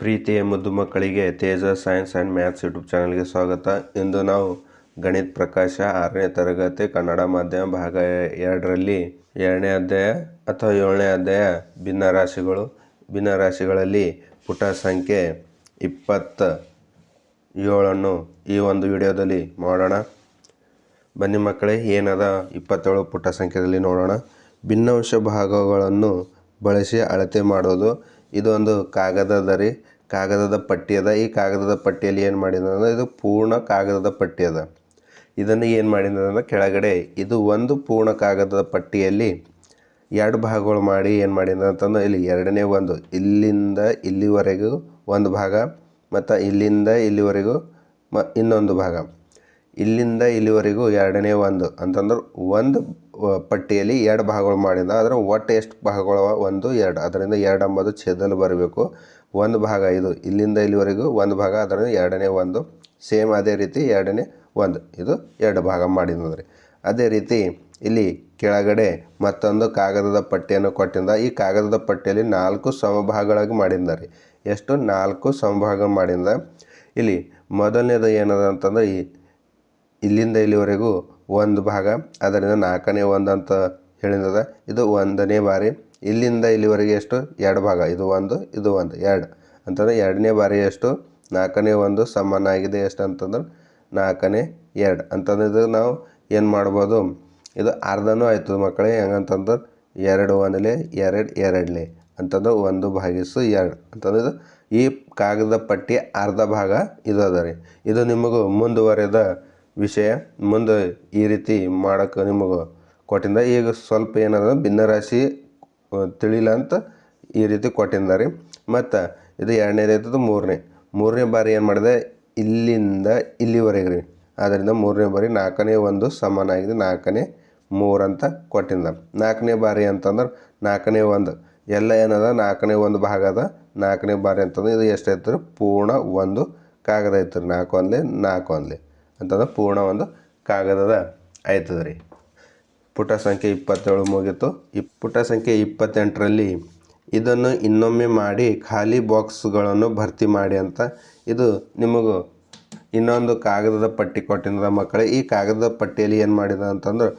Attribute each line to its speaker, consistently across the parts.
Speaker 1: ಪ್ರೀತಿಯ ಮುದ್ದು ಮಕ್ಕಳಿಗೆ Teja, science and maths YouTube ಚಾನಲ್ಗೆ ಸ್ವಾಗತ. ಇಂದು ನಾವು ಗಣಿತ ಪ್ರಕಾಶ ಆರನೇ ತರಗತಿ ಕನ್ನಡ ಮಾಧ್ಯಮ ಭಾಗ ಎರಡರಲ್ಲಿ ಎರಡನೇ ಅಧ್ಯಾಯ ಅಥವಾ ಏಳನೇ ಅಧ್ಯಾಯ ಭಿನ್ನರಾಶಿಗಳು. ಭಿನ್ನರಾಶಿಗಳಲ್ಲಿ ಪುಟ ಸಂಖ್ಯೆ ಇಪ್ಪತ್ತ ಏಳನ್ನು ಈ ಒಂದು ವಿಡಿಯೋದಲ್ಲಿ ಮಾಡೋಣ. ಬನ್ನಿ ಮಕ್ಕಳೇ, ಏನದ ಇಪ್ಪತ್ತೇಳು ಪುಟ ಸಂಖ್ಯೆಯಲ್ಲಿ ನೋಡೋಣ. ಭಿನ್ನಾಂಶ ಭಾಗಗಳನ್ನು ಬಳಸಿ ಅಳತೆ ಮಾಡೋದು. ಇದೊಂದು ಕಾಗದದ ರೀ ಕಾಗದದ ಪಟ್ಟಿ ಅದ. ಈ ಕಾಗದದ ಪಟ್ಟಿಯಲ್ಲಿ ಏನು ಮಾಡಿದ ಅಂದ್ರೆ ಇದು ಪೂರ್ಣ ಕಾಗದದ ಪಟ್ಟಿ ಅದ. ಇದನ್ನು ಏನು ಮಾಡಿದ ಅಂದ್ರೆ ಕೆಳಗಡೆ ಇದು ಒಂದು ಪೂರ್ಣ ಕಾಗದದ ಪಟ್ಟಿಯಲ್ಲಿ ಎರಡು ಭಾಗಗಳು ಮಾಡಿ ಏನು ಮಾಡಿದ ಅಂತಂದ್ರೆ ಇಲ್ಲಿ ಎರಡನೇ ಒಂದು, ಇಲ್ಲಿಂದ ಇಲ್ಲಿವರೆಗೂ ಒಂದು ಭಾಗ, ಮತ್ತು ಇಲ್ಲಿಂದ ಇಲ್ಲಿವರೆಗೂ ಮ ಇನ್ನೊಂದು ಭಾಗ. ಇಲ್ಲಿಂದ ಇಲ್ಲಿವರೆಗೂ ಎರಡನೇ ಒಂದು ಅಂತಂದ್ರೆ ಒಂದು ಪಟ್ಟಿಯಲ್ಲಿ ಎರಡು ಭಾಗಗಳು ಮಾಡಿದ ಆದರೆ ಒಟ್ಟು ಎಷ್ಟು ಭಾಗಗಳವ? ಒಂದು, ಎರಡು. ಅದರಿಂದ ಎರಡು ಅಂಬದು ಛೇದಲ್ಲಿ ಬರಬೇಕು. ಒಂದು ಭಾಗ ಇದು ಇಲ್ಲಿಂದ ಇಲ್ಲಿವರೆಗೂ ಒಂದು ಭಾಗ ಅದರಿಂದ ಎರಡನೇ ಒಂದು. ಸೇಮ್ ಅದೇ ರೀತಿ ಎರಡನೇ ಒಂದು. ಇದು ಎರಡು ಭಾಗ ಮಾಡಿದ್ರಿ ಅದೇ ರೀತಿ ಇಲ್ಲಿ ಕೆಳಗಡೆ ಮತ್ತೊಂದು ಕಾಗದದ ಪಟ್ಟಿಯನ್ನು ಕೊಟ್ಟಿಂದ, ಈ ಕಾಗದದ ಪಟ್ಟಿಯಲ್ಲಿ ನಾಲ್ಕು ಸಮಭಾಗಗಳಾಗಿ ಮಾಡಿದ್ದಾರೆ. ಎಷ್ಟು? ನಾಲ್ಕು ಸಮಭಾಗ ಮಾಡಿದ. ಇಲ್ಲಿ ಮೊದಲನೇದು ಏನದ ಅಂತಂದ್ರೆ, ಈ ಇಲ್ಲಿಂದ ಇಲ್ಲಿವರೆಗೂ ಒಂದು ಭಾಗ, ಅದರಿಂದ ನಾಲ್ಕನೇ ಒಂದು ಅಂತ ಹೇಳಿದ ಇದು ಒಂದನೇ ಬಾರಿ. ಇಲ್ಲಿಂದ ಇಲ್ಲಿವರೆಗೆ ಎಷ್ಟು? ಎರಡು ಭಾಗ. ಇದು ಒಂದು ಇದು ಒಂದು. ಎರಡು. ಅಂತಂದ್ರೆ ಎರಡನೇ ಬಾರಿ ಎಷ್ಟು? ನಾಲ್ಕನೇ ಒಂದು ಸಮನಾಗಿದೆ ಎಷ್ಟು ಅಂತಂದ್ರೆ ನಾಲ್ಕನೇ ಎರಡು. ಅಂತಂದ್ರೆ ಇದು ನಾವು ಏನು ಮಾಡ್ಬೋದು? ಇದು ಅರ್ಧನೂ ಆಯ್ತದ ಮಕ್ಕಳೇ. ಹೆಂಗಂತಂದ್ರೆ ಎರಡು ಒಂದಲೇ, ಎರಡು ಎರಡಲೇ. ಅಂತಂದ್ರೆ ಒಂದು ಭಾಗಿಸು ಎರಡು. ಅಂತಂದ್ರೆ ಇದು ಈ ಕಾಗದ ಪಟ್ಟಿ ಅರ್ಧ ಭಾಗ ಇದು ಅದ ರೀ. ಇದು ನಿಮಗೂ ಮುಂದುವರೆದ ವಿಷಯ. ಮುಂದೆ ಈ ರೀತಿ ಮಾಡೋಕ್ಕೆ ನಿಮಗೆ ಕೊಟ್ಟಿಂದ. ಈಗ ಸ್ವಲ್ಪ ಏನದ ಭಿನ್ನರಾಶಿ ತಿಳಿಲ್ಲ ಅಂತ ಈ ರೀತಿ ಕೊಟ್ಟಿದ್ದಾರೆ ಮತ್ತು ಇದು ಎರಡನೇದಾಯ್ತದ ಮೂರನೇ. ಮೂರನೇ ಬಾರಿ ಏನು ಮಾಡಿದೆ? ಇಲ್ಲಿಂದ ಇಲ್ಲಿವರೆಗೆ ರೀ ಆದ್ದರಿಂದ ಮೂರನೇ ಬಾರಿ ನಾಲ್ಕನೇ ಒಂದು ಸಮಾನಾಗಿದೆ. ನಾಲ್ಕನೇ ಮೂರು ಅಂತ ಕೊಟ್ಟಿದ್ದ ನಾಲ್ಕನೇ ಬಾರಿ ಅಂತಂದ್ರೆ ನಾಲ್ಕನೇ ಒಂದು. ಎಲ್ಲ ಏನದ? ನಾಲ್ಕನೇ ಒಂದು ಭಾಗ ಅದ. ನಾಲ್ಕನೇ ಬಾರಿ ಅಂತಂದ್ರೆ ಇದು ಎಷ್ಟು ರೀ ಪೂರ್ಣ ಒಂದು ಕಾಗದ ಐತ್ರಿ. ನಾಲ್ಕು ಒಂದ್ಲಿ ನಾಲ್ಕು ಒಂದ್ಲಿ. ಅಂತಂದ್ರೆ ಪೂರ್ಣ ಒಂದು ಕಾಗದದ ಆಯ್ತದ ರೀ ಪುಟ ಸಂಖ್ಯೆ ಇಪ್ಪತ್ತೇಳು ಮುಗಿತು. ಈ ಪುಟ ಸಂಖ್ಯೆ ಇಪ್ಪತ್ತೆಂಟರಲ್ಲಿ ಇದನ್ನು ಇನ್ನೊಮ್ಮೆ ಮಾಡಿ ಖಾಲಿ ಬಾಕ್ಸ್ಗಳನ್ನು ಭರ್ತಿ ಮಾಡಿ ಅಂತ. ಇದು ನಿಮಗೂ ಇನ್ನೊಂದು ಕಾಗದದ ಪಟ್ಟಿ ಕೊಟ್ಟಿದ್ದ ಮಕ್ಕಳೇ, ಈ ಕಾಗದದ ಪಟ್ಟಿಯಲ್ಲಿ ಏನು ಮಾಡಿದ ಅಂತಂದ್ರೆ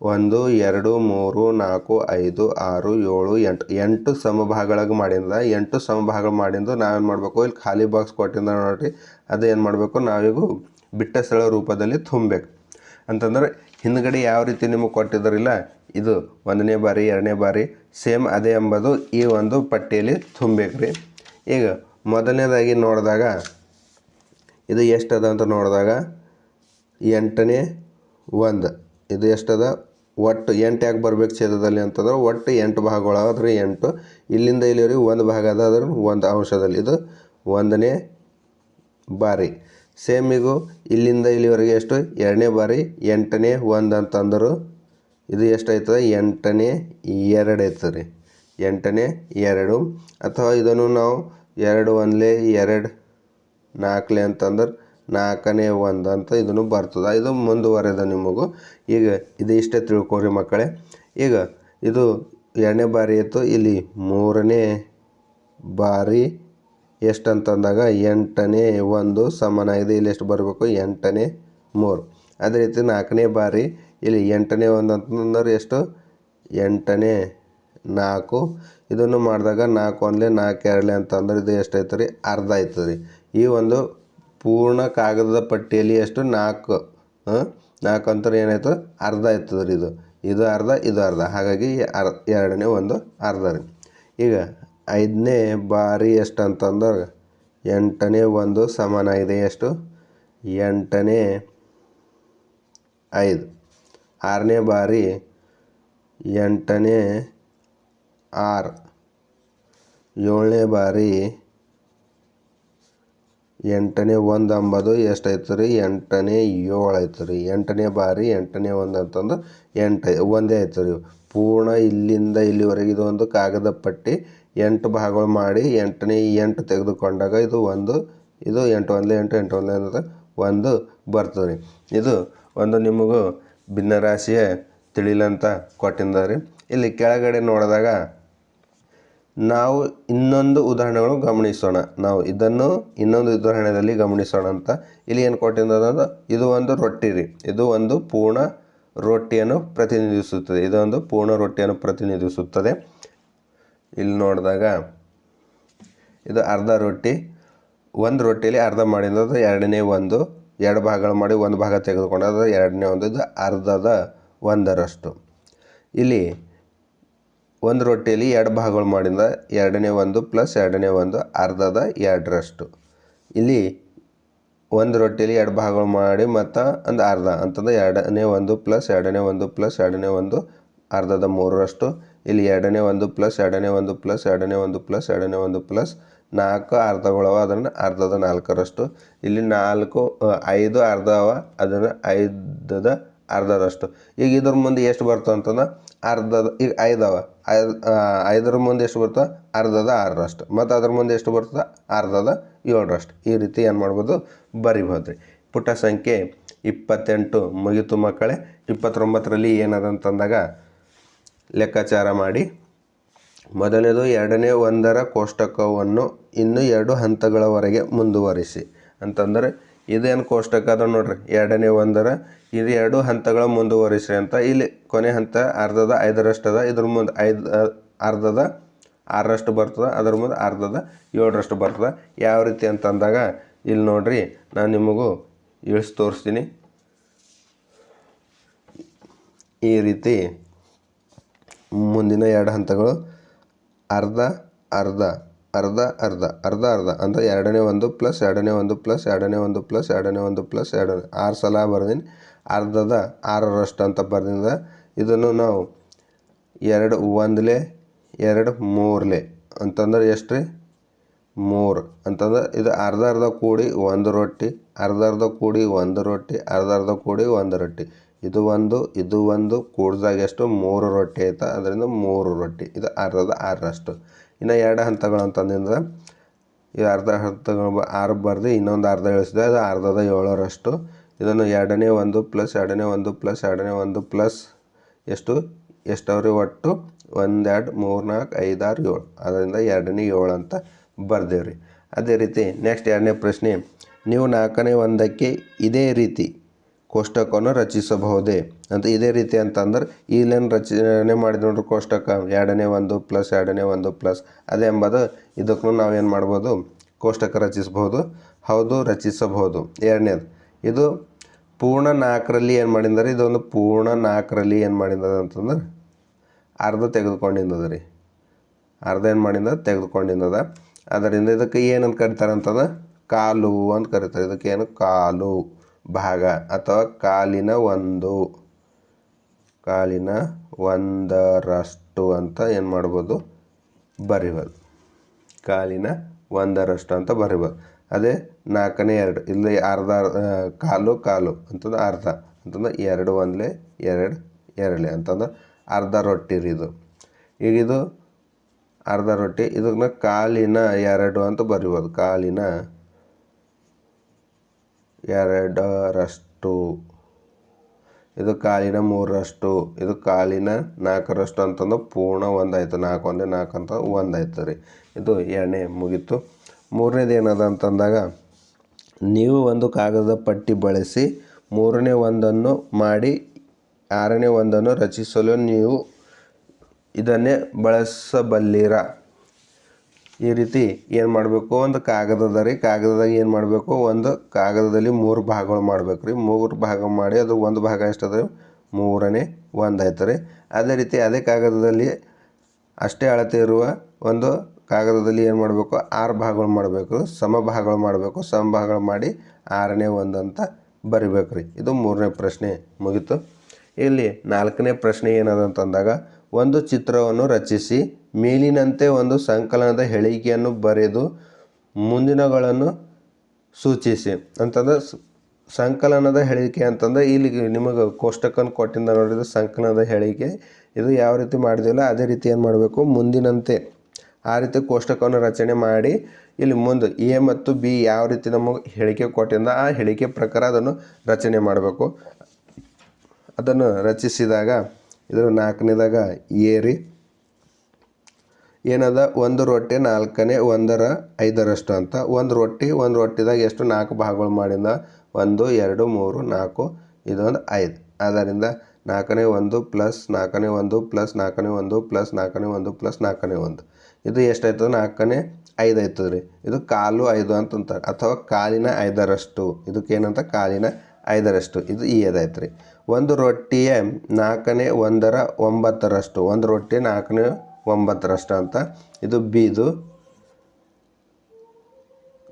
Speaker 1: ಒಂದು, ಎರಡು, ಮೂರು, ನಾಲ್ಕು, ಐದು, ಆರು, ಏಳು, ಎಂಟು ಎಂಟು ಸಮಭಾಗಗಳಾಗಿ ಮಾಡಿದ. ಎಂಟು ಸಮಭಾಗಗಳು ಮಾಡಿದ್ದು ನಾವೇನು ಮಾಡಬೇಕು? ಇಲ್ಲಿ ಖಾಲಿ ಬಾಕ್ಸ್ ಕೊಟ್ಟಿದ್ದ ನೋಡ್ರಿ, ಅದು ಏನು ಮಾಡಬೇಕು? ನಾವಿಗೂ ಬಿಟ್ಟ ಸ್ಥಳ ರೂಪದಲ್ಲಿ ತುಂಬಬೇಕು. ಅಂತಂದ್ರೆ ಹಿಂದ್ಗಡೆ ಯಾವ ರೀತಿ ನಿಮಗೆ ಕೊಟ್ಟಿದ್ದರಿಲ್ಲ ಇದು ಒಂದನೇ ಬಾರಿ, ಎರಡನೇ ಬಾರಿ, ಸೇಮ್ ಅದೇ ಎಂಬುದು ಈ ಒಂದು ಪಟ್ಟಿಯಲ್ಲಿ ತುಂಬಬೇಕು ರೀ ಈಗ ಮೊದಲನೇದಾಗಿ ನೋಡಿದಾಗ, ಇದು ಎಷ್ಟದ ಅಂತ ನೋಡಿದಾಗ, ಎಂಟನೇ ಒಂದು. ಇದು ಎಷ್ಟದ? ಒಟ್ಟು ಎಂಟು ಯಾಕೆ ಬರ್ಬೇಕು ಛೇದದಲ್ಲಿ ಅಂತಂದ್ರೆ, ಒಟ್ಟು ಎಂಟು ಭಾಗಗಳಾದ್ರೆ ಎಂಟು. ಇಲ್ಲಿಂದ ಇಲ್ಲಿವರೆಗೆ ಒಂದು ಭಾಗ ಅದ ಅದ್ರ ಒಂದು ಅಂಶದಲ್ಲಿ. ಇದು ಒಂದನೇ ಬಾರಿ. ಸೇಮ್ ಈಗ ಇಲ್ಲಿಂದ ಇಲ್ಲಿವರೆಗೆ ಎಷ್ಟು? ಎರಡನೇ ಬಾರಿ, ಎಂಟನೇ ಒಂದು ಅಂತಂದರು ಇದು ಎಷ್ಟಾಯ್ತದೆ? ಎಂಟನೇ ಎರಡು ಆಯ್ತದೆ ಎಂಟನೇ, ಎರಡು. ಅಥವಾ ಇದನ್ನು ನಾವು ಎರಡು ಒಂದ್ಲೆ, ಎರಡು, ನಾಲ್ಕಲೆ ಅಂತಂದ್ರೆ ನಾಲ್ಕನೇ ಒಂದು ಅಂತ ಇದನ್ನು ಬರ್ತದೆ. ಇದು ಮುಂದುವರೆದ ನಿಮಗೂ. ಈಗ ಇದು ಇಷ್ಟೇ ತಿಳ್ಕೊರಿ ಮಕ್ಕಳೇ. ಈಗ ಇದು ಎರಡನೇ ಬಾರಿ ಇತ್ತು. ಇಲ್ಲಿ ಮೂರನೇ ಬಾರಿ ಎಷ್ಟು ಅಂತಂದಾಗ ಎಂಟನೇ ಒಂದು ಸಮನಾಗಿದೆ ಇಲ್ಲಿ ಎಷ್ಟು ಬರಬೇಕು? ಎಂಟನೇ ಮೂರು. ಅದೇ ರೀತಿ ನಾಲ್ಕನೇ ಬಾರಿ, ಇಲ್ಲಿ ಎಂಟನೇ ಒಂದು ಅಂತಂದ್ರೆ ಎಷ್ಟು? ಎಂಟನೇ ನಾಲ್ಕು. ಇದನ್ನು ಮಾಡಿದಾಗ ನಾಲ್ಕು ಒಂದಲೇ ನಾಲ್ಕು ಎರಡಲೇ ಅಂತಂದ್ರೆ ಇದು ಎಷ್ಟು ಆಯ್ತು ರೀ? ಅರ್ಧ ಆಯ್ತದೆ ರೀ. ಈ ಒಂದು ಪೂರ್ಣ ಕಾಗದದ ಪಟ್ಟಿಯಲ್ಲಿ ಎಷ್ಟು? ನಾಲ್ಕು. ನಾಲ್ಕು ಅಂತಂದ್ರೆ ಏನಾಯ್ತು? ಅರ್ಧ ಆಯ್ತದೆ ರೀ ಇದು. ಇದು ಅರ್ಧ ಇದು ಅರ್ಧ. ಹಾಗಾಗಿ ಅರ್, ಎರಡನೇ ಒಂದು ಅರ್ಧ ರೀ. ಈಗ ಐದನೇ ಬಾರಿ ಎಷ್ಟು ಅಂತಂದ್ರೆ ಎಂಟನೇ ಒಂದು ಸಮನಾಗಿದೆ ಎಷ್ಟು? ಎಂಟನೇ ಐದು. ಆರನೇ ಬಾರಿ ಎಂಟನೇ ಆರು. ಏಳನೇ ಬಾರಿ ಎಂಟನೇ ಒಂದು ಅಂಬೋದು ಎಷ್ಟಾಯ್ತು ರೀ ಎಂಟನೇ ಏಳು ಆಯ್ತು ರೀ ಎಂಟನೇ ಬಾರಿ ಎಂಟನೇ ಒಂದು ಅಂತಂದು ಎಂಟು, ಒಂದೇ ಆಯ್ತು ರೀ ಪೂರ್ಣ ಇಲ್ಲಿಂದ ಇಲ್ಲಿವರೆಗೆ ಇದು ಒಂದು ಕಾಗದ ಪಟ್ಟಿ ಎಂಟು ಭಾಗಗಳು ಮಾಡಿ ಎಂಟನೇ ಎಂಟು ತೆಗೆದುಕೊಂಡಾಗ ಇದು ಒಂದು, ಇದು ಎಂಟು ಒಂದಲೇ ಎಂಟು ಎಂಟು ಒಂದಲೇ ಎಂಟು ಒಂದು ಬರ್ತದೆ ರೀ. ಇದು ಒಂದು ನಿಮಗೂ ಭಿನ್ನರಾಶಿಯ ತಿಳಿಲಂತ ಕೊಟ್ಟಿದ್ದಾರೆ ಇಲ್ಲಿ ಕೆಳಗಡೆ ನೋಡಿದಾಗ ನಾವು ಇನ್ನೊಂದು ಉದಾಹರಣೆಗಳು ಗಮನಿಸೋಣ. ನಾವು ಇದನ್ನು ಇನ್ನೊಂದು ಉದಾಹರಣೆಯಲ್ಲಿ ಗಮನಿಸೋಣ ಅಂತ. ಇಲ್ಲಿ ಏನು ಕೊಟ್ಟಿಂದ ಇದು ಒಂದು ರೊಟ್ಟಿ ರೀ. ಇದು ಒಂದು ಪೂರ್ಣ ರೊಟ್ಟಿಯನ್ನು ಪ್ರತಿನಿಧಿಸುತ್ತದೆ. ಇದೊಂದು ಪೂರ್ಣ ರೊಟ್ಟಿಯನ್ನು ಪ್ರತಿನಿಧಿಸುತ್ತದೆ. ಇಲ್ಲಿ ನೋಡಿದಾಗ ಇದು ಅರ್ಧ ರೊಟ್ಟಿ, ಒಂದು ರೊಟ್ಟಿಲಿ ಅರ್ಧ ಮಾಡಿದ್ದು ಎರಡನೇ ಒಂದು, ಎರಡು ಭಾಗಗಳು ಮಾಡಿ ಒಂದು ಭಾಗ ತೆಗೆದುಕೊಂಡಾಗ ಎರಡನೇ ಒಂದು, ಇದು ಅರ್ಧದ ಒಂದರಷ್ಟು. ಇಲ್ಲಿ ಒಂದು ರೊಟ್ಟಿಯಲ್ಲಿ ಎರಡು ಭಾಗಗಳು ಮಾಡಿದ ಎರಡನೇ ಒಂದು ಪ್ಲಸ್ ಎರಡನೇ ಒಂದು ಅರ್ಧದ ಎರಡರಷ್ಟು. ಇಲ್ಲಿ ಒಂದು ರೊಟ್ಟಿಯಲ್ಲಿ ಎರಡು ಭಾಗಗಳು ಮಾಡಿ ಮತ್ತು ಒಂದು ಅರ್ಧ, ಅಂತಂದ್ರೆ ಎರಡನೇ ಒಂದು ಪ್ಲಸ್ ಎರಡನೇ ಒಂದು ಪ್ಲಸ್ ಎರಡನೇ ಒಂದು ಅರ್ಧದ ಮೂರರಷ್ಟು. ಇಲ್ಲಿ ಎರಡನೇ ಒಂದು ಪ್ಲಸ್ ಎರಡನೇ ಒಂದು ಪ್ಲಸ್ ಎರಡನೇ ಒಂದು ಪ್ಲಸ್ ಎರಡನೇ ಒಂದು ಪ್ಲಸ್ ನಾಲ್ಕು ಅರ್ಧಗಳವ, ಅದನ್ನು ಅರ್ಧದ ನಾಲ್ಕರಷ್ಟು. ಇಲ್ಲಿ ನಾಲ್ಕು ಐದು ಅರ್ಧ ಅವ ಅದನ್ನು ಐದದ ಅರ್ಧದಷ್ಟು. ಈಗ ಇದ್ರ ಮುಂದೆ ಎಷ್ಟು ಬರ್ತದೆ ಅಂತಂದ್ರೆ ಅರ್ಧದ, ಈಗ ಐದವ. ಐದು ಐದರ ಮುಂದೆ ಎಷ್ಟು ಬರ್ತದೆ? ಅರ್ಧದ ಆರರಷ್ಟು. ಮತ್ತು ಅದ್ರ ಮುಂದೆ ಎಷ್ಟು ಬರ್ತದೆ? ಅರ್ಧದ ಏಳರಷ್ಟು. ಈ ರೀತಿ ಏನು ಮಾಡ್ಬೋದು? ಬರಿಬೋದು ರೀ. ಪುಟ ಸಂಖ್ಯೆ ಇಪ್ಪತ್ತೆಂಟು ಮುಗಿತು ಮಕ್ಕಳೇ. ಇಪ್ಪತ್ತೊಂಬತ್ತರಲ್ಲಿ ಏನದ ಅಂತಂದಾಗ ಲೆಕ್ಕಾಚಾರ ಮಾಡಿ. ಮೊದಲನೇದು, ಎರಡನೇ ಒಂದರ ಕೋಷ್ಟಕವನ್ನು ಇನ್ನೂ ಎರಡು ಹಂತಗಳವರೆಗೆ ಮುಂದುವರಿಸಿ. ಅಂತಂದರೆ, ಇದೇನು ಕೋಷ್ಟಕ ಅದ ನೋಡ್ರಿ? ಎರಡನೇ ಒಂದರ ಇದು ಎರಡು ಹಂತಗಳ ಮುಂದುವರಿಸಿ ಅಂತ. ಇಲ್ಲಿ ಕೊನೆ ಹಂತ ಅರ್ಧದ, ಐದರಷ್ಟದ, ಇದ್ರ ಮುಂದೆ ಐದು, ಅರ್ಧದ ಆರರಷ್ಟು ಬರ್ತದೆ, ಅದ್ರ ಮುಂದೆ ಅರ್ಧದ ಏಳರಷ್ಟು ಬರ್ತದೆ. ಯಾವ ರೀತಿ ಅಂತಂದಾಗ, ಇಲ್ಲಿ ನೋಡ್ರಿ, ನಾನು ನಿಮಗೂ ಇಳಿಸಿ ತೋರಿಸ್ತೀನಿ. ಈ ರೀತಿ ಮುಂದಿನ ಎರಡು ಹಂತಗಳು ಅರ್ಧ ಅರ್ಧ ಅರ್ಧ ಅರ್ಧ ಅರ್ಧ ಅರ್ಧ ಅಂದರೆ ಎರಡನೇ ಒಂದು ಪ್ಲಸ್ ಎರಡನೇ ಒಂದು ಪ್ಲಸ್ ಎರಡನೇ ಒಂದು ಪ್ಲಸ್ ಎರಡನೇ ಒಂದು ಪ್ಲಸ್ ಎರಡನೇ ಆರು ಸಲ ಬರ್ದೀನಿ. ಅರ್ಧದ ಆರರಷ್ಟು ಅಂತ ಬರ್ದಿಂದ ಇದನ್ನು ನಾವು ಎರಡು ಒಂದಲೇ, ಎರಡು ಮೂರಲೆ ಅಂತಂದ್ರೆ ಎಷ್ಟು ರೀ ಮೂರು ಅಂತಂದ್ರೆ ಇದು ಅರ್ಧ ಅರ್ಧ ಕೂಡಿ ಒಂದು ರೊಟ್ಟಿ, ಅರ್ಧ ಅರ್ಧ ಕೂಡಿ ಒಂದು ರೊಟ್ಟಿ, ಅರ್ಧ ಅರ್ಧ ಕೂಡಿ ಒಂದು ರೊಟ್ಟಿ. ಇದು ಒಂದು ಇದು ಒಂದು, ಕೂಡ್ದಾಗ ಎಷ್ಟು? ಮೂರು ರೊಟ್ಟಿ ಆಯ್ತು? ಅದರಿಂದ ಮೂರು ರೊಟ್ಟಿ. ಇದು ಅರ್ಧದ ಆರರಷ್ಟು. ಇನ್ನು ಎರಡು ಹಂತಗಳು ಅಂತಂದ್ರೆ ಈ ಅರ್ಧ ಹಂತಗಳು ಆರು ಬರ್ದು ಇನ್ನೊಂದು ಅರ್ಧ ಇಳಿಸಿದೆ ಅದು ಅರ್ಧದ ಏಳರಷ್ಟು. ಇದನ್ನು ಎರಡನೇ ಒಂದು ಪ್ಲಸ್, ಎರಡನೇ ಒಂದು ಪ್ಲಸ್, ಎರಡನೇ ಒಂದು ಪ್ಲಸ್ ಎಷ್ಟು? ಎಷ್ಟವ್ರಿ ಒಟ್ಟು? ಒಂದೆರಡು ಮೂರು, ನಾಲ್ಕು ಐದಾರು ಏಳು. ಅದರಿಂದ ಎರಡನೇ ಏಳು ಅಂತ ಬರ್ದೇವ್ರಿ. ಅದೇ ರೀತಿ ನೆಕ್ಸ್ಟ್ ಎರಡನೇ ಪ್ರಶ್ನೆ, ನೀವು ನಾಲ್ಕನೇ ಒಂದಕ್ಕೆ ಇದೇ ರೀತಿ ಕೋಷ್ಟಕವನ್ನು ರಚಿಸಬಹುದೇ? ಅಂತ ಇದೇ ರೀತಿ ಅಂತಂದ್ರೆ, ಇಲ್ಲೇನು ರಚನೆ ಮಾಡಿದ್ವಿ ನೋಡ್ರಿ ಕೋಷ್ಟಕ, ಎರಡನೇ ಒಂದು ಪ್ಲಸ್, ಎರಡನೇ ಒಂದು ಪ್ಲಸ್, ಅದೇ ಎಂಬುದು ಇದಕ್ಕೂ ನಾವೇನು ಮಾಡ್ಬೋದು? ಕೋಷ್ಟಕ ರಚಿಸಬಹುದು. ಹೌದು, ರಚಿಸಬಹುದು. ಎರಡನೇದು, ಇದು ಪೂರ್ಣ ನಾಲ್ಕರಲ್ಲಿ ಏನು ಮಾಡಿದ್ದಾರೆ? ಇದೊಂದು ಪೂರ್ಣ ನಾಲ್ಕರಲ್ಲಿ ಏನು ಮಾಡಿದ್ದಾರೆ ಅಂತಂದ್ರೆ, ಅರ್ಧ ತೆಗೆದುಕೊಂಡಿದ್ದದ ರೀ ಅರ್ಧ ಏನು ಮಾಡಿದ ತೆಗೆದುಕೊಂಡಿದ್ದದ. ಅದರಿಂದ ಇದಕ್ಕೆ ಏನಂತ ಕರೀತಾರೆ ಅಂತಂದ್ರೆ, ಕಾಲು ಅಂತ ಕರೀತಾರೆ. ಇದಕ್ಕೆ ಏನು? ಕಾಲು. ಭಾಗ ಅಥವಾ ಕಾಲಿನ ಒಂದು. ಕಾಲಿನ ಒಂದರಷ್ಟು ಅಂತ ಏನು ಮಾಡ್ಬೋದು? ಬರಿಬೋದು. ಕಾಲಿನ ಒಂದರಷ್ಟು ಅಂತ ಬರಿಬೋದು. ಅದೇ ನಾಲ್ಕನೇ ಎರಡು. ಇಲ್ಲಿ ಅರ್ಧ ಕಾಲು ಕಾಲು ಅಂತಂದ್ರೆ ಅರ್ಧ. ಅಂತಂದ್ರೆ ಎರಡು ಒಂದ್ಲೆ ಎರಡು, ಎರಡಲೆ ಅಂತಂದ್ರೆ ಅರ್ಧ ರೊಟ್ಟಿ ರೀ ಇದು. ಈಗ ಇದು ಅರ್ಧ ರೊಟ್ಟಿ, ಇದನ್ನ ಕಾಲಿನ ಎರಡು ಅಂತ ಬರಿಬೋದು. ಕಾಲಿನ ಎರಡರಷ್ಟು. ಇದು ಕಾಲಿನ ಮೂರರಷ್ಟು. ಇದು ಕಾಲಿನ ನಾಲ್ಕರಷ್ಟು ಅಂತಂದು ಪೂರ್ಣ ಒಂದಾಯ್ತು. ನಾಲ್ಕು ಒಂದೇ, ನಾಲ್ಕು ಅಂತ ಒಂದಾಯ್ತು ರೀ ಇದು ಎಣ್ಣೆ ಮುಗೀತು. ಮೂರನೇದು ಏನದ ಅಂತಂದಾಗ, ನೀವು ಒಂದು ಕಾಗದದ ಪಟ್ಟಿ ಬಳಸಿ ಮೂರನೇ ಒಂದನ್ನು ಮಾಡಿ, ಆರನೇ ಒಂದನ್ನು ರಚಿಸಲು ನೀವು ಇದನ್ನೇ ಬಳಸಬಲ್ಲಿರ? ಈ ರೀತಿ ಏನು ಮಾಡಬೇಕು? ಒಂದು ಕಾಗದದ ರೀ, ಕಾಗದದಾಗ ಏನು ಮಾಡಬೇಕು? ಒಂದು ಕಾಗದದಲ್ಲಿ ಮೂರು ಭಾಗಗಳು ಮಾಡಬೇಕು ರೀ. ಮೂರು ಭಾಗ ಮಾಡಿ ಅದು ಒಂದು ಭಾಗ ಎಷ್ಟದ ಮೂರನೇ ಒಂದು ಆಯ್ತು ರೀ. ಅದೇ ರೀತಿ ಅದೇ ಕಾಗದದಲ್ಲಿ ಅಷ್ಟೇ ಅಳತೆ ಇರುವ ಒಂದು ಕಾಗದದಲ್ಲಿ ಏನು ಮಾಡಬೇಕು? ಆರು ಭಾಗಗಳು ಮಾಡಬೇಕು. ಸಮ ಭಾಗಗಳು ಮಾಡಬೇಕು. ಸಮ ಭಾಗಗಳು ಮಾಡಿ ಆರನೇ ಒಂದು ಅಂತ ಬರಿಬೇಕು ರೀ. ಇದು ಮೂರನೇ ಪ್ರಶ್ನೆ ಮುಗೀತು. ಇಲ್ಲಿ ನಾಲ್ಕನೇ ಪ್ರಶ್ನೆ ಏನದ ಅಂತಂದಾಗ, ಒಂದು ಚಿತ್ರವನ್ನು ರಚಿಸಿ ಮೇಲಿನಂತೆ ಒಂದು ಸಂಕಲನದ ಹೇಳಿಕೆಯನ್ನು ಬರೆದು ಮುಂದಿನಗಳನ್ನು ಸೂಚಿಸಿ. ಅಂತಂದ್ರೆ ಸಂಕಲನದ ಹೇಳಿಕೆ ಅಂತಂದ್ರೆ ಇಲ್ಲಿ ನಿಮಗೆ ಕೋಷ್ಟಕನ ಕೊಟ್ಟಿಂದ ನೋಡಿದ ಸಂಕಲನದ ಹೇಳಿಕೆ, ಇದು ಯಾವ ರೀತಿ ಮಾಡಿದಿಲ್ಲ ಅದೇ ರೀತಿ ಏನು ಮಾಡಬೇಕು? ಮುಂದಿನಂತೆ. ಆ ರೀತಿ ಕೋಷ್ಟಕವನ್ನು ರಚನೆ ಮಾಡಿ ಇಲ್ಲಿ ಮುಂದೆ ಎ ಮತ್ತು ಬಿ ಯಾವ ರೀತಿ ನಮಗೆ ಹೇಳಿಕೆ ಕೊಟ್ಟಿಂದ ಆ ಹೇಳಿಕೆ ಪ್ರಕಾರ ಅದನ್ನು ರಚನೆ ಮಾಡಬೇಕು. ಅದನ್ನು ರಚಿಸಿದಾಗ, ಇದರ ನಾಲ್ಕನೇದಾಗ ಏರಿ. ಏನದ? ಒಂದು ರೊಟ್ಟಿ ನಾಲ್ಕನೇ, ಒಂದರ ಐದರಷ್ಟು ಅಂತ. ಒಂದು ರೊಟ್ಟಿ, ಒಂದು ರೊಟ್ಟಿದಾಗ ಎಷ್ಟು? ನಾಲ್ಕು ಭಾಗಗಳು ಮಾಡಿದ. ಒಂದು, ಎರಡು, ಮೂರು, ನಾಲ್ಕು, ಇದೊಂದು ಐದು. ಆದ್ದರಿಂದ ನಾಲ್ಕನೇ ಒಂದು ಪ್ಲಸ್ ನಾಲ್ಕನೇ ಒಂದು ಪ್ಲಸ್ ನಾಲ್ಕನೇ ಒಂದು ಪ್ಲಸ್ ನಾಲ್ಕನೇ ಒಂದು ಪ್ಲಸ್ ನಾಲ್ಕನೇ ಒಂದು. ಇದು ಎಷ್ಟಾಯ್ತದ? ನಾಲ್ಕನೇ ಐದು ಆಯ್ತದ ರೀ ಇದು ಕಾಲು ಐದು ಅಂತಂತಾರೆ ಅಥವಾ ಕಾಲಿನ ಐದರಷ್ಟು. ಇದಕ್ಕೇನಂತ? ಕಾಲಿನ ಐದರಷ್ಟು. ಇದು ಈ ಅದಾಯ್ತು ರೀ ಒಂದು ರೊಟ್ಟಿಯ ನಾಲ್ಕನೇ ಒಂದರ ಒಂಬತ್ತರಷ್ಟು. ಒಂದು ರೊಟ್ಟಿ ನಾಲ್ಕನೇ ಒಂಬತ್ತರಷ್ಟು ಅಂತ ಇದು ಬೀದು.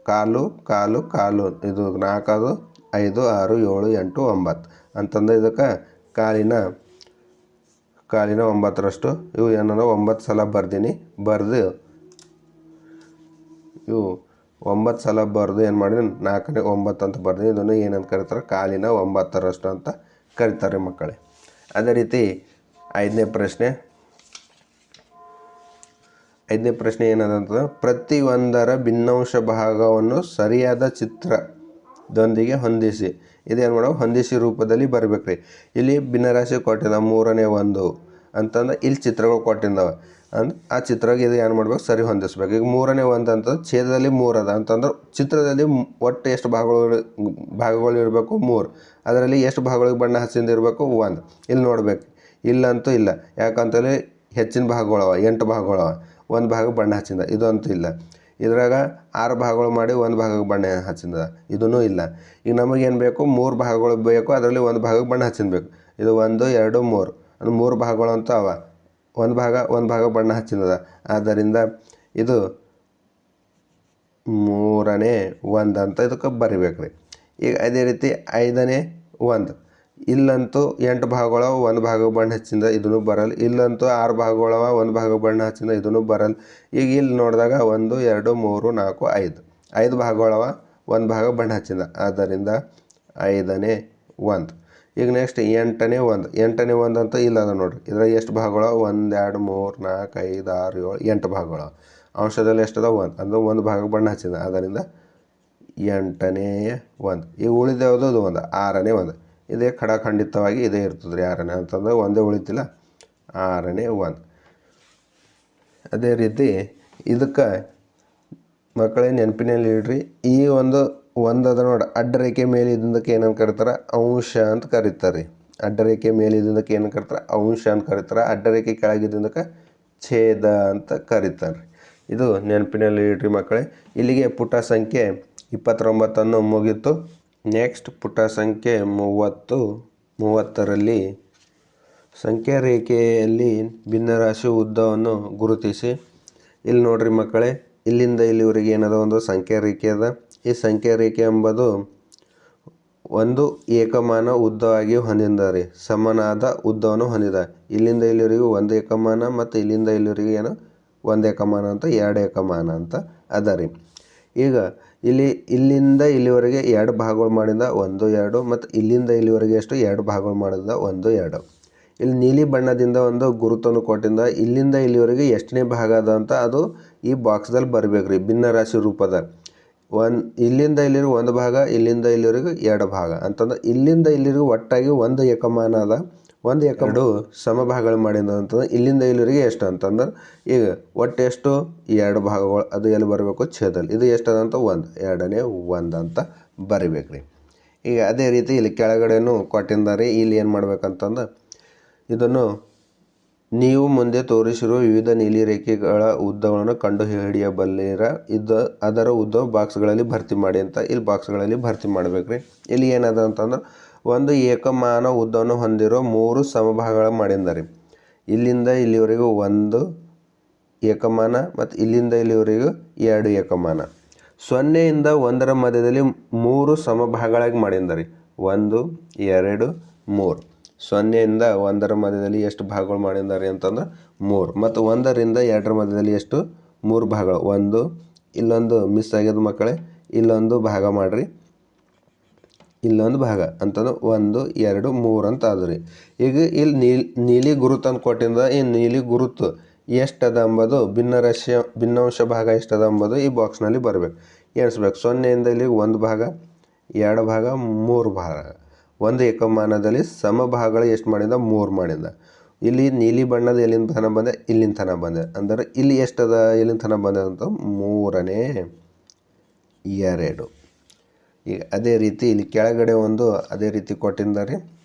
Speaker 1: ಕಾಲು ಕಾಲು ಕಾಲು. ಇದು ನಾಲ್ಕದು, ಐದು, ಆರು, ಏಳು, ಎಂಟು, ಒಂಬತ್ತು. ಅಂತಂದ್ರೆ ಇದಕ್ಕೆ ಕಾಲಿನ ಕಾಲಿನ ಒಂಬತ್ತರಷ್ಟು. ಇವು ಏನಂದ್ರೆ ಒಂಬತ್ತು ಸಲ ಬರ್ದೀನಿ. ಬರೆದು ಇವು ಒಂಬತ್ತು ಸಲ ಬರೆದು ಏನು ಮಾಡಿ ನಾಲ್ಕನೇ ಒಂಬತ್ತು ಅಂತ ಬರ್ದೀನಿ. ಇದನ್ನು ಏನಂತ ಕರೀತಾರೆ? ಕಾಲಿನ ಒಂಬತ್ತರಷ್ಟು ಅಂತ ಕರೀತಾರೆ ಮಕ್ಕಳೇ. ಅದೇ ರೀತಿ ಐದನೇ ಪ್ರಶ್ನೆ. ಐದನೇ ಪ್ರಶ್ನೆ ಏನದಂತಂದ್ರೆ ಪ್ರತಿಯೊಂದರ ಭಿನ್ನಾಂಶ ಭಾಗವನ್ನು ಸರಿಯಾದ ಚಿತ್ರದೊಂದಿಗೆ ಹೊಂದಿಸಿ. ಇದೇನು ಮಾಡೋ ಹೊಂದಿಸಿ ರೂಪದಲ್ಲಿ ಬರಬೇಕ್ರಿ. ಇಲ್ಲಿ ಭಿನ್ನರಾಶಿ ಕೊಟ್ಟಿದ ಮೂರನೇ ಒಂದು ಅಂತಂದ್ರೆ, ಇಲ್ಲಿ ಚಿತ್ರಗಳು ಕೊಟ್ಟಿದ್ದಾವೆ ಅಂದ್ರೆ ಆ ಚಿತ್ರಕ್ಕೆ ಇದು ಏನು ಮಾಡ್ಬೇಕು? ಸರಿ ಹೊಂದಿಸ್ಬೇಕು. ಈಗ ಮೂರನೇ ಒಂದು ಅಂತ ಛೇದದಲ್ಲಿ ಮೂರು ಅಂತಂದ್ರೆ, ಚಿತ್ರದಲ್ಲಿ ಒಟ್ಟು ಎಷ್ಟು ಭಾಗಗಳು ಭಾಗಗಳು ಇರಬೇಕು? ಮೂರು. ಅದರಲ್ಲಿ ಎಷ್ಟು ಭಾಗಗಳಿಗೆ ಬಣ್ಣ ಹಚ್ಚಿಂದ ಇರಬೇಕು? ಒಂದು. ಇಲ್ಲಿ ನೋಡ್ಬೇಕು. ಇಲ್ಲಂತೂ ಇಲ್ಲ. ಯಾಕಂತೇಳಿ, ಹೆಚ್ಚಿನ ಭಾಗಗಳವ, ಎಂಟು ಭಾಗಗಳವ. ಒಂದು ಭಾಗ ಬಣ್ಣ ಹಚ್ಚಿಂದ. ಇದಂತೂ ಇಲ್ಲ. ಇದ್ರಾಗ ಆರು ಭಾಗಗಳು ಮಾಡಿ ಒಂದು ಭಾಗಕ್ಕೆ ಬಣ್ಣ ಹಚ್ಚಿಂದ. ಇದೂ ಇಲ್ಲ. ಈಗ ನಮಗೇನು ಬೇಕು? ಮೂರು ಭಾಗಗಳು ಬೇಕು. ಅದರಲ್ಲಿ ಒಂದು ಭಾಗಕ್ಕೆ ಬಣ್ಣ ಹಚ್ಚಿನ್ಬೇಕು. ಇದು ಒಂದು, ಎರಡು, ಮೂರು. ಅಂದ್ರೆ ಮೂರು ಭಾಗಗಳು ಅಂತ ಅವ. ಒಂದು ಭಾಗ ಒಂದು ಭಾಗ ಬಣ್ಣ ಹಚ್ಚಿಂದದ. ಆದ್ದರಿಂದ ಇದು ಮೂರನೇ ಒಂದು ಅಂತ ಇದಕ್ಕೆ ಬರಿಬೇಕು ರೀ ಈಗ ಅದೇ ರೀತಿ ಐದನೇ ಒಂದು. ಇಲ್ಲಂತೂ ಎಂಟು ಭಾಗಗಳವ, ಒಂದು ಭಾಗ ಬಣ್ಣ ಹಚ್ಚಿಂದ ಇದನ್ನು ಬರಲ್ಲ ಇಲ್ಲಂತೂ ಆರು ಭಾಗಗಳವ, ಒಂದು ಭಾಗ ಬಣ್ಣ ಹಚ್ಚಿಂದ ಇದನ್ನು ಬರಲ್ಲ ಈಗ ಇಲ್ಲಿ ನೋಡಿದಾಗ ಒಂದು, ಎರಡು, ಮೂರು, ನಾಲ್ಕು, ಐದು. ಐದು ಭಾಗಗಳವ, ಒಂದು ಭಾಗ ಬಣ್ಣ ಹಚ್ಚಿಂದ. ಆದ್ದರಿಂದ ಐದನೇ ಒಂದು. ಈಗ ನೆಕ್ಸ್ಟ್ ಎಂಟನೇ ಒಂದು. ಎಂಟನೇ ಒಂದು ಅಂತ ಇಲ್ಲ ಅದ ನೋಡ್ರಿ. ಇದ್ರಾಗ ಎಷ್ಟು ಭಾಗಗಳ ಒಂದು, ಎರಡು, ಮೂರು, ನಾಲ್ಕು, ಐದು, ಆರು, ಏಳು, ಎಂಟು ಭಾಗಗಳ ಅಂಶದಲ್ಲಿ ಎಷ್ಟದ? ಒಂದು. ಅಂದ್ರೆ ಒಂದು ಭಾಗ ಬಣ್ಣ ಹಚ್ಚಿದ. ಅದರಿಂದ ಎಂಟನೇ ಒಂದು. ಈಗ ಉಳಿದ ಅದು ಒಂದು. ಆರನೇ ಒಂದು. ಇದೇ ಖಡಾಖಂಡಿತವಾಗಿ ಇದೇ ಇರ್ತದೆ ರೀ ಆರನೇ ಅಂತಂದ್ರೆ ಒಂದೇ ಉಳಿತಿಲ್ಲ. ಆರನೇ ಒಂದು ಅದೇ ರೀತಿ ಇದಕ್ಕೆ ಮಕ್ಕಳೇ ನೆನಪಿನಲ್ಲಿ ಇಡ್ರಿ, ಈ ಒಂದು ಒಂದದ ನೋಡಿ ಅಡ್ಡರೇಖೆ ಮೇಲೆ ಇದ್ದಕ್ಕೆ ಏನಂತ ಕರೀತಾರೆ? ಅಂಶ ಅಂತ ಕರೀತಾರೆ ಅಡ್ಡರೇಖೆ ಮೇಲೆ ಇದ್ದಕ್ಕೆ ಏನು ಕರೀತಾರೆ? ಅಂಶ ಅಂತ ಕರೀತಾರೆ. ಅಡ್ಡರೇಖೆ ಕೆಳಗಿದ್ದಕ್ಕೆ ಛೇದ ಅಂತ ಕರೀತಾರೆ ಇದು ನೆನಪಿನಲ್ಲಿ ಇಡ್ರಿ ಮಕ್ಕಳೇ. ಇಲ್ಲಿಗೆ ಪುಟ ಸಂಖ್ಯೆ ಇಪ್ಪತ್ತೊಂಬತ್ತನ್ನು ಮುಗೀತು. ನೆಕ್ಸ್ಟ್ ಪುಟ ಸಂಖ್ಯೆ ಮೂವತ್ತು, ಮೂವತ್ತರಲ್ಲಿ ಸಂಖ್ಯಾ ರೇಖೆಯಲ್ಲಿ ಭಿನ್ನರಾಶಿ ಉದ್ದವನ್ನು ಗುರುತಿಸಿ. ಇಲ್ಲಿ ನೋಡ್ರಿ ಮಕ್ಕಳೇ, ಇಲ್ಲಿಂದ ಇಲ್ಲಿವರೆಗೆ ಏನದ ಒಂದು ಸಂಖ್ಯಾ ರೇಖೆ ಅದ. ಈ ಸಂಖ್ಯಾ ರೇಖೆ ಎಂಬುದು ಒಂದು ಏಕಮಾನ ಉದ್ದವಾಗಿ ಹೊಂದಿದ ರೀ, ಸಮನಾದ ಉದ್ದವನ್ನು ಹೊಂದಿದ. ಇಲ್ಲಿಂದ ಇಲ್ಲಿವರೆಗೂ ಒಂದು ಏಕಮಾನ ಮತ್ತು ಇಲ್ಲಿಂದ ಇಲ್ಲಿವರೆಗೂ ಏನು? ಒಂದು ಏಕಮಾನ ಅಂತ, ಎರಡು ಏಕಮಾನ ಅಂತ ಅದ ರೀ. ಈಗ ಇಲ್ಲಿ, ಇಲ್ಲಿಂದ ಇಲ್ಲಿವರೆಗೆ ಎರಡು ಭಾಗಗಳು ಮಾಡಿದ ಒಂದು, ಎರಡು, ಮತ್ತು ಇಲ್ಲಿಂದ ಇಲ್ಲಿವರೆಗೆ ಎಷ್ಟು ಎರಡು ಭಾಗಗಳು ಮಾಡಿದ ಒಂದು, ಎರಡು. ಇಲ್ಲಿ ನೀಲಿ ಬಣ್ಣದಿಂದ ಒಂದು, ಗುರುತನ್ನು ಕೊಟ್ಟಿಂದ ಇಲ್ಲಿಂದ ಇಲ್ಲಿವರೆಗೆ ಎಷ್ಟನೇ ಭಾಗ ಅದ ಅಂತ ಅದು ಈ ಬಾಕ್ಸ್ದಲ್ಲಿ ಬರಬೇಕು ರೀ ಭಿನ್ನರಾಶಿ ರೂಪದ ಒನ್, ಇಲ್ಲಿಂದ ಇಲ್ಲಿರೋ ಒಂದು ಭಾಗ, ಇಲ್ಲಿಂದ ಇಲ್ಲಿವರೆಗೂ ಎರಡು ಭಾಗ. ಅಂತಂದ್ರೆ ಇಲ್ಲಿಂದ ಇಲ್ಲಿವರೆಗೂ ಒಟ್ಟಾಗಿ ಒಂದು ಏಕಮಾನ ಅದ. ಒಂದು ಎರಡು ಸಮಭಾಗಗಳು ಮಾಡಿದ ಅಂತಂದ್ರೆ ಇಲ್ಲಿಂದ ಇಲ್ಲಿವರೆಗೆ ಎಷ್ಟು ಅಂತಂದ್ರೆ ಈಗ ಒಟ್ಟು ಎಷ್ಟು? ಎರಡು ಭಾಗಗಳು. ಅದು ಎಲ್ಲಿ ಬರಬೇಕು? ಛೇದಲ್ಲಿ ಇದು ಎಷ್ಟು ಅದಂತ ಒಂದು. ಎರಡನೇ ಒಂದು ಅಂತ ಬರಿಬೇಕು ರೀ. ಈಗ ಅದೇ ರೀತಿ ಇಲ್ಲಿ ಕೆಳಗಡೆನೂ ಕೊಟ್ಟಿದ್ದಾರೆ ಇಲ್ಲಿ ಏನು ಮಾಡ್ಬೇಕಂತಂದ್ರೆ ಇದನ್ನು ನೀವು ಮುಂದೆ ತೋರಿಸಿರುವ ವಿವಿಧ ನೀಲಿ ರೇಖೆಗಳ ಉದ್ದಗಳನ್ನು ಕಂಡು ಹಿಡಿಯಬಲ್ಲಿರ. ಇದು ಅದರ ಉದ್ದ ಬಾಕ್ಸ್ಗಳಲ್ಲಿ ಭರ್ತಿ ಮಾಡಿ ಅಂತ ಇಲ್ಲಿ ಬಾಕ್ಸ್ಗಳಲ್ಲಿ ಭರ್ತಿ ಮಾಡ್ಬೇಕ್ರಿ ಇಲ್ಲಿ ಏನದ ಅಂತಂದ್ರೆ ಒಂದು ಏಕಮಾನ ಉದ್ದವನ್ನು ಹೊಂದಿರೋ ಮೂರು ಸಮಭಾಗಗಳ ಮಾಡಿದ್ದಾರೆ ಇಲ್ಲಿಂದ ಇಲ್ಲಿವರೆಗೂ ಒಂದು ಏಕಮಾನ ಮತ್ತು ಇಲ್ಲಿಂದ ಇಲ್ಲಿವರೆಗೂ ಎರಡು ಏಕಮಾನ. ಸೊನ್ನೆಯಿಂದ ಒಂದರ ಮಧ್ಯದಲ್ಲಿ ಮೂರು ಸಮಭಾಗಗಳಾಗಿ ಮಾಡಿದ್ದಾರೆ ಒಂದು, ಎರಡು, ಮೂರು. ಸೊನ್ನೆಯಿಂದ ಒಂದರ ಮಧ್ಯದಲ್ಲಿ ಎಷ್ಟು ಭಾಗಗಳು ಮಾಡಿದ್ದಾರೆ ಅಂತಂದ್ರೆ ಮೂರು. ಮತ್ತು ಒಂದರಿಂದ ಎರಡರ ಮಧ್ಯದಲ್ಲಿ ಎಷ್ಟು? ಮೂರು ಭಾಗಗಳು. ಒಂದು, ಇಲ್ಲೊಂದು ಮಿಸ್ ಆಗ್ಯದ ಮಕ್ಕಳೇ, ಇಲ್ಲೊಂದು ಭಾಗ ಮಾಡಿರಿ. ಇಲ್ಲೊಂದು ಭಾಗ. ಅಂತಂದ್ರೆ ಒಂದು, ಎರಡು, ಮೂರು ಅಂತ ಆದ್ರಿ ಈಗ ಇಲ್ಲಿ ನೀಲಿ ನೀಲಿ ಗುರುತು ಅಂತ ಕೊಟ್ಟಿಂದ ಈ ನೀಲಿ ಗುರುತು ಎಷ್ಟದ ಎಂಬುದು ರಶ್ಯ ಭಿನ್ನಾಂಶ ಭಾಗ ಎಷ್ಟದ ಎಂಬುದು ಈ ಬಾಕ್ಸ್ನಲ್ಲಿ ಬರಬೇಕು. ಎಣಿಸ್ಬೇಕು. ಸೊನ್ನೆಯಿಂದ ಇಲ್ಲಿ ಒಂದು ಭಾಗ, ಎರಡು ಭಾಗ, ಮೂರು ಭಾಗ. ಒಂದು ಏಕಮಾನದಲ್ಲಿ ಸಮ ಭಾಗಗಳು ಎಷ್ಟು ಮಾಡಿದ? ಮೂರು ಮಾಡಿದ. ಇಲ್ಲಿ ನೀಲಿ ಬಣ್ಣದ ಎಲ್ಲಿಂದ ತನ ಬಂದೆ? ಇಲ್ಲಿಂದ ತನ ಬಂದೆ. ಅಂದರೆ ಇಲ್ಲಿ ಎಷ್ಟದ ಎಲ್ಲಿಂದ ತನ ಬಂದೆ ಅಂತ? ಮೂರನೇ, ಎರಡು. ಈಗ ಅದೇ ರೀತಿ ಇಲ್ಲಿ ಕೆಳಗಡೆ ಒಂದು ಅದೇ ರೀತಿ ಕೊಟ್ಟಿದ್ದಾರೆ.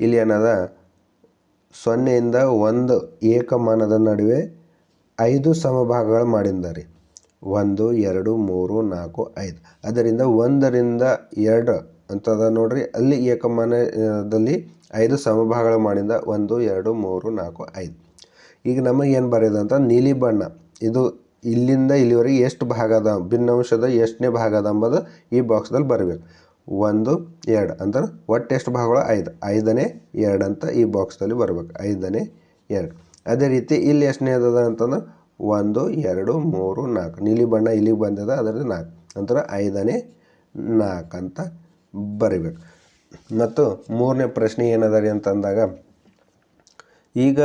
Speaker 1: ಇಲ್ಲಿ ಏನದ? ಸೊನ್ನೆಯಿಂದ ಒಂದು ಏಕಮಾನದ ನಡುವೆ ಐದು ಸಮಭಾಗಗಳು ಮಾಡಿದ್ದಾರೆ. ಒಂದು, ಎರಡು, ಮೂರು, ನಾಲ್ಕು, ಐದು. ಅದರಿಂದ ಒಂದರಿಂದ ಎರಡು ಅಂತದ ನೋಡ್ರಿ. ಅಲ್ಲಿ ಏಕಮಾನದಲ್ಲಿ ಐದು ಸಮಭಾಗಗಳು ಮಾಡಿದ ಒಂದು, ಎರಡು, ಮೂರು, ನಾಲ್ಕು, ಐದು. ಈಗ ನಮಗೆ ಏನು ಬರೆಯೋದು ನೀಲಿ ಬಣ್ಣ. ಇದು ಇಲ್ಲಿಂದ ಇಲ್ಲಿವರೆಗೆ ಎಷ್ಟು ಭಾಗ ಅದ? ಭಿನ್ನಾಂಶದ ಎಷ್ಟನೇ ಭಾಗ ಅದ ಅಂಬೋದು ಈ ಬಾಕ್ಸ್ದಲ್ಲಿ ಬರಬೇಕು. ಒಂದು, ಎರಡು, ಅಂದ್ರೆ ಒಟ್ಟು ಎಷ್ಟು ಭಾಗಗಳು? ಐದು. ಐದನೇ, ಎರಡು ಅಂತ ಈ ಬಾಕ್ಸ್ದಲ್ಲಿ ಬರಬೇಕು. ಐದನೇ, ಎರಡು. ಅದೇ ರೀತಿ ಇಲ್ಲಿ ಎಷ್ಟನೇ ಅದ ಅಂತಂದ್ರೆ ಒಂದು, ಎರಡು, ಮೂರು, ನಾಲ್ಕು. ನೀಲಿ ಬಣ್ಣ ಇಲ್ಲಿಗೆ ಬಂದಿದೆ ಅದರಲ್ಲಿ ನಾಲ್ಕು. ನಂತರ ಐದನೇ, ನಾಲ್ಕು ಅಂತ ಬರಿಬೇಕು. ಮತ್ತು ಮೂರನೇ ಪ್ರಶ್ನೆ ಏನದ ರೀ ಅಂತಂದಾಗ, ಈಗ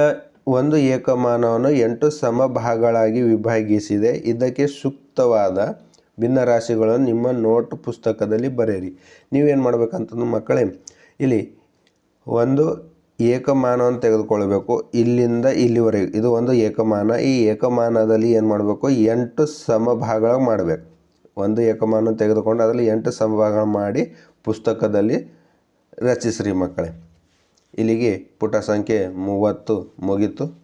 Speaker 1: ಒಂದು ಏಕಮಾನವನ್ನು ಎಂಟು ಸಮಭಾಗಗಳಾಗಿ ವಿಭಾಗಿಸಿದೆ. ಇದಕ್ಕೆ ಸೂಕ್ತವಾದ ಭಿನ್ನರಾಶಿಗಳನ್ನು ನಿಮ್ಮ ನೋಟ್ ಪುಸ್ತಕದಲ್ಲಿ ಬರೆಯಿರಿ. ನೀವೇನು ಮಾಡಬೇಕಂತಂದು ಮಕ್ಕಳೇ, ಇಲ್ಲಿ ಒಂದು ಏಕಮಾನವನ್ನು ತೆಗೆದುಕೊಳ್ಬೇಕು ಇಲ್ಲಿಂದ ಇಲ್ಲಿವರೆಗೆ, ಇದು ಒಂದು ಏಕಮಾನ. ಈ ಏಕಮಾನದಲ್ಲಿ ಏನು ಮಾಡಬೇಕು? ಎಂಟು ಸಮಭಾಗಗಳಾಗಿ ಮಾಡಬೇಕು. ಒಂದು ಏಕಮಾನ ತೆಗೆದುಕೊಂಡು ಅದರಲ್ಲಿ ಎಂಟು ಸಮಭಾಗ ಮಾಡಿ ಪುಸ್ತಕದಲ್ಲಿ ರಚಿಸ್ರಿ ಮಕ್ಕಳೇ. ಇಲ್ಲಿಗೆ ಪುಟ ಸಂಖ್ಯೆ ಮೂವತ್ತು ಮುಗೀತು.